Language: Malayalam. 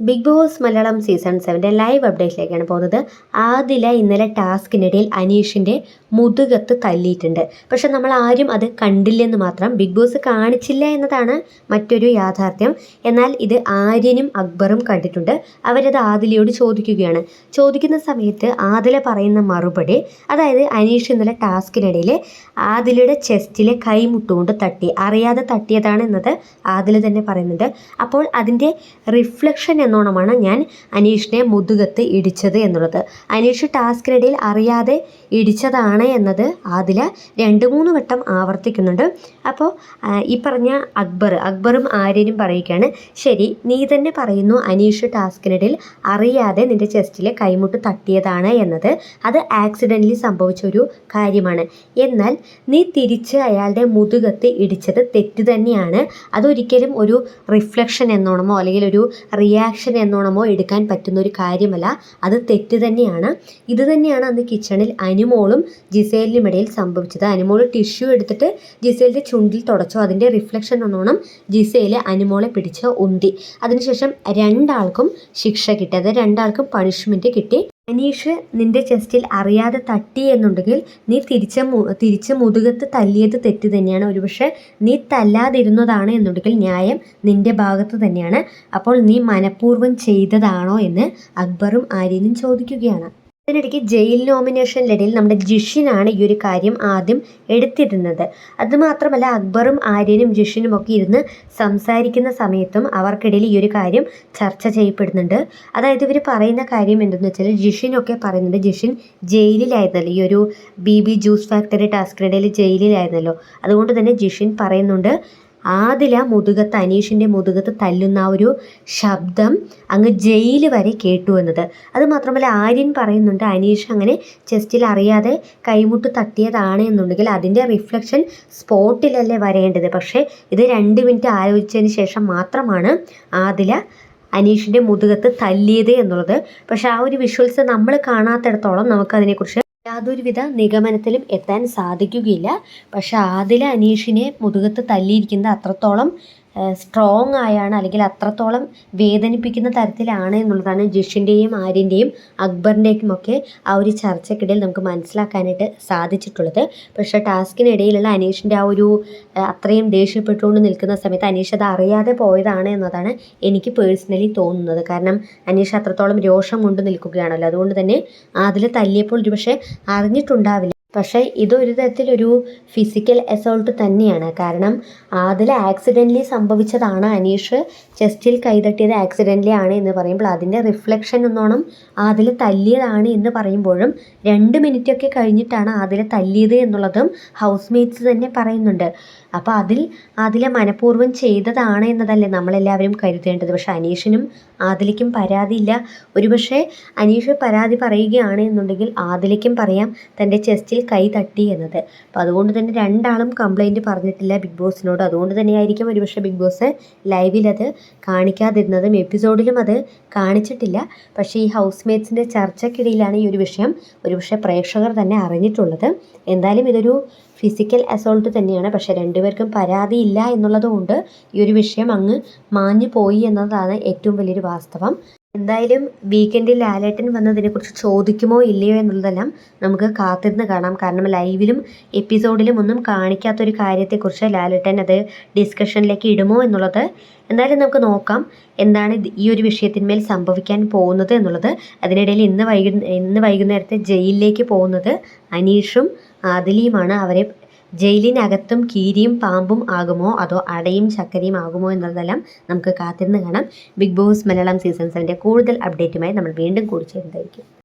ബിഗ് ബോസ് മലയാളം സീസൺ സെവന്റെ ലൈവ് അപ്ഡേറ്റിലേക്കാണ് പോകുന്നത്. ആദില ഇന്നലെ ടാസ്കിനിടയിൽ അനീഷിന്റെ മുതുകത്ത് തല്ലിയിട്ടുണ്ട്. പക്ഷെ നമ്മൾ ആരും അത് കണ്ടില്ലെന്ന് മാത്രം ബിഗ് ബോസ് കാണിച്ചില്ല എന്നതാണ് മറ്റൊരു യാഥാർത്ഥ്യം. എന്നാൽ ഇത് ആര്യനും അക്ബറും കണ്ടിട്ടുണ്ട്. അവരത് ആദിലയോട് ചോദിക്കുകയാണ്. ചോദിക്കുന്ന സമയത്ത് ആദില പറയുന്ന മറുപടി അതായത് അനീഷ് ഇന്നലെ ടാസ്കിനിടയിൽ ആദിലയുടെ ചെസ്റ്റിലെ കൈമുട്ടുകൊണ്ട് തട്ടി അറിയാതെ തട്ടിയതാണ് എന്നത് ആദില തന്നെ പറയുന്നുണ്ട്. അപ്പോൾ അതിന്റെ റിഫ്ലക്ഷൻ എന്നോണമാണ് ഞാൻ അനീഷിനെ മുതുകത്ത് ഇടിച്ചത് എന്നുള്ളത്. അനീഷ് ടാസ്കിനിടയിൽ അറിയാതെ ഇടിച്ചതാണ് എന്നത് ആദില രണ്ട് മൂന്ന് വട്ടം ആവർത്തിക്കുന്നുണ്ട്. അപ്പോൾ ഈ പറഞ്ഞ അക്ബർ അക്ബറും ആര്യനും പറയുകയാണ് ശരി നീ തന്നെ പറയുന്നു അനീഷ് ടാസ്കിനിടയിൽ അറിയാതെ നിന്റെ ചെസ്റ്റിലെ കൈമുട്ട് തട്ടിയതാണ് എന്നത്. അത് ആക്സിഡന്റലി സംഭവിച്ച ഒരു കാര്യമാണ്. എന്നാൽ നീ തിരിച്ച് അയാളുടെ മുതുകത്ത് ഇടിച്ചത് തെറ്റ് തന്നെയാണ്. അതൊരിക്കലും ഒരു റിഫ്ലക്ഷൻ എന്നോണമോ അല്ലെങ്കിൽ ഒരു റിയാക്ഷൻ എന്നോണമോ എടുക്കാൻ പറ്റുന്ന ഒരു കാര്യമല്ല അത് തെറ്റ് തന്നെയാണ്. ഇത് തന്നെയാണ് അന്ന് കിച്ചണിൽ അനുമോളും ജിസേലിനും ഇടയിൽ സംഭവിച്ചത്. അനുമോൾ ടിഷ്യൂ എടുത്തിട്ട് ജിസേലിന്റെ ചുണ്ടിൽ തുടച്ചു. അതിന്റെ റിഫ്ലക്ഷൻ എന്നോണം ജിസേൽ അനുമോളെ പിടിച്ച് ഉന്തി. അതിനുശേഷം രണ്ടാൾക്കും ശിക്ഷ കിട്ടി. അത് രണ്ടാൾക്കും പണിഷ്മെന്റ് കിട്ടി. അനീഷ് നിന്റെ ചെസ്റ്റിൽ അറിയാതെ തട്ടി എന്നുണ്ടെങ്കിൽ നീ തിരിച്ച തിരിച്ച് മുതുകത്ത് തല്ലിയത് തെറ്റ് തന്നെയാണ്. ഒരുപക്ഷെ നീ തല്ലാതിരുന്നതാണ് എന്നുണ്ടെങ്കിൽ ന്യായം നിന്റെ ഭാഗത്ത് തന്നെയാണ്. അപ്പോൾ നീ മനഃപൂർവം ചെയ്തതാണോ എന്ന് അക്ബറും ആര്യനും ചോദിക്കുകയാണ്. അതിനിടയ്ക്ക് ജയിൽ നോമിനേഷനിലിടയിൽ നമ്മുടെ ജിഷിനാണ് ഈ ഒരു കാര്യം ആദ്യം എടുത്തിരുന്നത്. അതുമാത്രമല്ല അക്ബറും ആര്യനും ജിഷിനും ഒക്കെ ഇരുന്ന് സംസാരിക്കുന്ന സമയത്തും അവർക്കിടയിൽ ഈ ഒരു കാര്യം ചർച്ച ചെയ്യപ്പെടുന്നുണ്ട്. അതായത് ഇവർ പറയുന്ന കാര്യം എന്തെന്ന് വെച്ചാൽ ജിഷിനൊക്കെ പറയുന്നുണ്ട് ജിഷിൻ ജയിലിലായിരുന്നല്ലോ. ഈ ഒരു ബി ബി ജ്യൂസ് ഫാക്ടറി ടാസ്കിനിടയിൽ ജയിലിലായിരുന്നല്ലോ. അതുകൊണ്ട് തന്നെ ജിഷിൻ പറയുന്നുണ്ട് ആദില മുതുകത്ത് അനീഷിന്റെ മുതുകത്ത് തല്ലുന്ന ആ ഒരു ശബ്ദം അങ്ങ് ജയിൽ വരെ കേട്ടു എന്നത്. അത് മാത്രമല്ല ആര്യൻ പറയുന്നുണ്ട് അനീഷ് അങ്ങനെ ചെസ്റ്റിൽ അറിയാതെ കൈമുട്ട് തട്ടിയതാണ് എന്നുണ്ടെങ്കിൽ അതിന്റെ റിഫ്ലക്ഷൻ സ്പോട്ടിലല്ലേ വരേണ്ടത്. പക്ഷേ ഇത് രണ്ട് മിനിറ്റ് ആലോചിച്ചതിന് ശേഷം മാത്രമാണ് ആദില അനീഷിന്റെ മുതുകത്ത് തല്ലിയത് എന്നുള്ളത്. പക്ഷേ ആ ഒരു വിഷ്വൽസ് നമ്മൾ കാണാത്തിടത്തോളം നമുക്കതിനെക്കുറിച്ച് യാതൊരുവിധ നിഗമനത്തിലും എത്താൻ സാധിക്കുകയില്ല. പക്ഷെ ആദില അനീഷിനെ മുതുകത്ത് തല്ലിയിരിക്കുന്നത് അത്രത്തോളം സ്ട്രോങ് ആയാണ് അല്ലെങ്കിൽ അത്രത്തോളം വേദനിപ്പിക്കുന്ന തരത്തിലാണ് എന്നുള്ളതാണ് ജിഷിന്റെയും ആര്യന്റെയും അക്ബറിന്റെയും ഒക്കെ ആ ഒരു ചർച്ചക്കിടയിൽ നമുക്ക് മനസ്സിലാക്കാനായിട്ട് സാധിച്ചിട്ടുള്ളത്. പക്ഷേ ടാസ്കിനിടയിലുള്ള അനീഷിന്റെ ആ ഒരു അത്രയും ദേഷ്യപ്പെട്ടുകൊണ്ട് നിൽക്കുന്ന സമയത്ത് അനീഷ് അത് അറിയാതെ പോയതാണ് എന്നതാണ് എനിക്ക് പേഴ്സണലി തോന്നുന്നത്. കാരണം അനീഷ് അത്രത്തോളം രോഷം കൊണ്ട് നിൽക്കുകയാണല്ലോ. അതുകൊണ്ട് തന്നെ അതിൽ തല്ലിയപ്പോൾ ഒരുപക്ഷെ അറിഞ്ഞിട്ടുണ്ടാവില്ല. പക്ഷേ ഇതൊരു തരത്തിലൊരു ഫിസിക്കൽ അസോൾട്ട് തന്നെയാണ്. കാരണം അതിൽ ആക്സിഡന്റലി സംഭവിച്ചതാണ് അനീഷ്. ചെസ്റ്റിൽ കൈതട്ടിയത് ആക്സിഡന്റലി ആണ് എന്ന് പറയുമ്പോൾ അതിന്റെ റിഫ്ലക്ഷൻ എന്നോണം അതിൽ തല്ലിയതാണ് എന്ന് പറയുമ്പോഴും രണ്ട് മിനിറ്റൊക്കെ കഴിഞ്ഞിട്ടാണ് അതിൽ തല്ലിയത് എന്നുള്ളതും ഹൗസ് മേറ്റ്സ് തന്നെ പറയുന്നുണ്ട്. അപ്പോൾ അതിൽ അതിലെ മനഃപൂർവം ചെയ്തതാണ് എന്നതല്ലേ നമ്മളെല്ലാവരും കരുതേണ്ടത്. പക്ഷേ അനീഷിനും ആദിലിക്കും പരാതിയില്ല. ഒരുപക്ഷെ അനീഷ് പരാതി പറയുകയാണ് എന്നുണ്ടെങ്കിൽ ആദിലിക്കും പറയാം. തന്റെ ചെസ്റ്റിൽ കൈ തട്ടി എന്നത്. അപ്പോൾ അതുകൊണ്ട് തന്നെ രണ്ടാളും കംപ്ലൈന്റ് പറഞ്ഞിട്ടില്ല ബിഗ് ബോസിനോട് അതുകൊണ്ട് തന്നെയായിരിക്കും ഒരുപക്ഷെ ബിഗ് ബോസ് ലൈവിലത് കാണിക്കാതിരുന്നതും. എപ്പിസോഡിലും അത് കാണിച്ചിട്ടില്ല. പക്ഷേ ഈ ഹൗസ് മേറ്റ്സിന്റെ ചർച്ചയ്ക്കിടയിലാണ് ഈ ഒരു വിഷയം ഒരുപക്ഷെ പ്രേക്ഷകർ തന്നെ അറിഞ്ഞിട്ടുള്ളത്. എന്തായാലും ഇതൊരു ഫിസിക്കൽ അസോൾട്ട് തന്നെയാണ്. പക്ഷേ രണ്ടുപേർക്കും പരാതിയില്ല എന്നുള്ളത് കൊണ്ട് ഈ ഒരു വിഷയം അങ്ങ് മാഞ്ഞു പോയി എന്നതാണ് ഏറ്റവും വലിയൊരു വാസ്തവം. എന്തായാലും വീക്കെൻഡിൽ ലാലേട്ടൻ വന്നതിനെക്കുറിച്ച് ചോദിക്കുമോ ഇല്ലയോ എന്നുള്ളതെല്ലാം നമുക്ക് കാത്തിരുന്ന് കാണാം. കാരണം ലൈവിലും എപ്പിസോഡിലും ഒന്നും കാണിക്കാത്തൊരു കാര്യത്തെക്കുറിച്ച് ലാലേട്ടൻ അത് ഡിസ്കഷനിലേക്ക് ഇടുമോ എന്നുള്ളത് എന്തായാലും നമുക്ക് നോക്കാം. എന്താണ് ഈ ഒരു വിഷയത്തിന്മേൽ സംഭവിക്കാൻ പോകുന്നത് എന്നുള്ളത്. അതിനിടയിൽ ഇന്ന് വൈകുന്ന ഇന്ന് വൈകുന്നേരത്തെ ജയിലിലേക്ക് പോകുന്നത് അനീഷും ആദിലിയുമാണ്. അവരെ ജയിലിനകത്തും കീരിയും പാമ്പും ആകുമോ? അതോ അടയും ചക്കരയും ആകുമോ എന്നുള്ളതെല്ലാം നമുക്ക് കാത്തിരുന്ന് കാണാം. ബിഗ് ബോസ് മലയാളം സീസൺ സെവന്റെ കൂടുതൽ അപ്ഡേറ്റുമായി നമ്മൾ വീണ്ടും കൂടി ചേരുന്നതായിരിക്കും